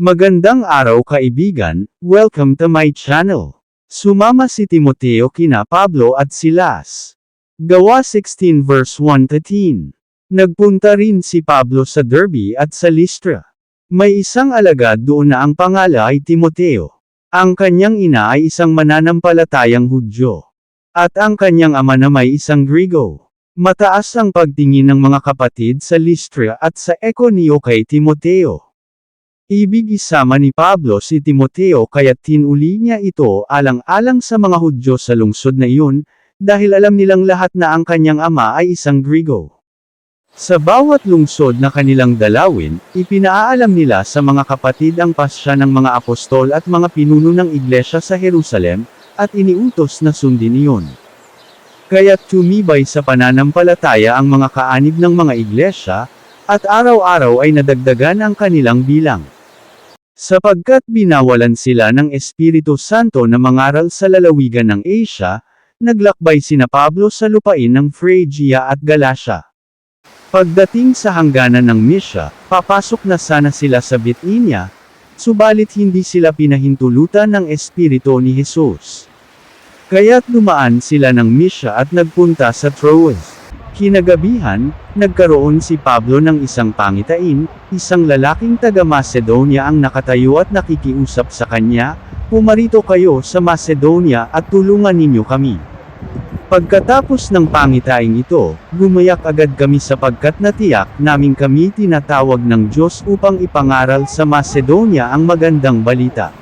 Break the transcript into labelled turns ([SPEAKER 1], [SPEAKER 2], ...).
[SPEAKER 1] Magandang araw kaibigan, welcome to my channel. Sumama si Timoteo kina Pablo at Silas. Gawa 16 verse 1 to 10. Nagpunta rin si Pablo sa Derby at sa Lystra. May isang alagad doon na ang pangala ay Timoteo. Ang kanyang ina ay isang mananampalatayang Hudyo. At ang kanyang ama na may isang Grigo. Mataas ang pagtingin ng mga kapatid sa Lystra at sa Econio kay Timoteo. Ibig isama ni Pablo si Timoteo kaya tinuli niya ito alang-alang sa mga Hudyo sa lungsod na iyon, dahil alam nilang lahat na ang kanyang ama ay isang Grigo. Sa bawat lungsod na kanilang dalawin, ipinaalam nila sa mga kapatid ang pasya ng mga apostol at mga pinuno ng iglesia sa Jerusalem, at iniutos na sundin iyon. Kaya't tumibay sa pananampalataya ang mga kaanib ng mga iglesia, at araw-araw ay nadagdagan ang kanilang bilang. Sapagkat binawalan sila ng Espiritu Santo na mangaral sa lalawigan ng Asia, naglakbay sina Pablo sa lupain ng Phrygia at Galatia. Pagdating sa hangganan ng Misya, papasok na sana sila sa Bithynia, subalit hindi sila pinahintulutan ng Espiritu ni Jesus. Kaya't dumaan sila ng Misya at nagpunta sa Troas. Kinagabihan, nagkaroon si Pablo ng isang pangitain, isang lalaking taga Macedonia ang nakatayo at nakikiusap sa kanya, Pumarito kayo sa Macedonia at tulungan ninyo kami. Pagkatapos ng pangitaing ito, gumayak agad kami sapagkat natiyak naming kami tinatawag ng Diyos upang ipangaral sa Macedonia ang magandang balita.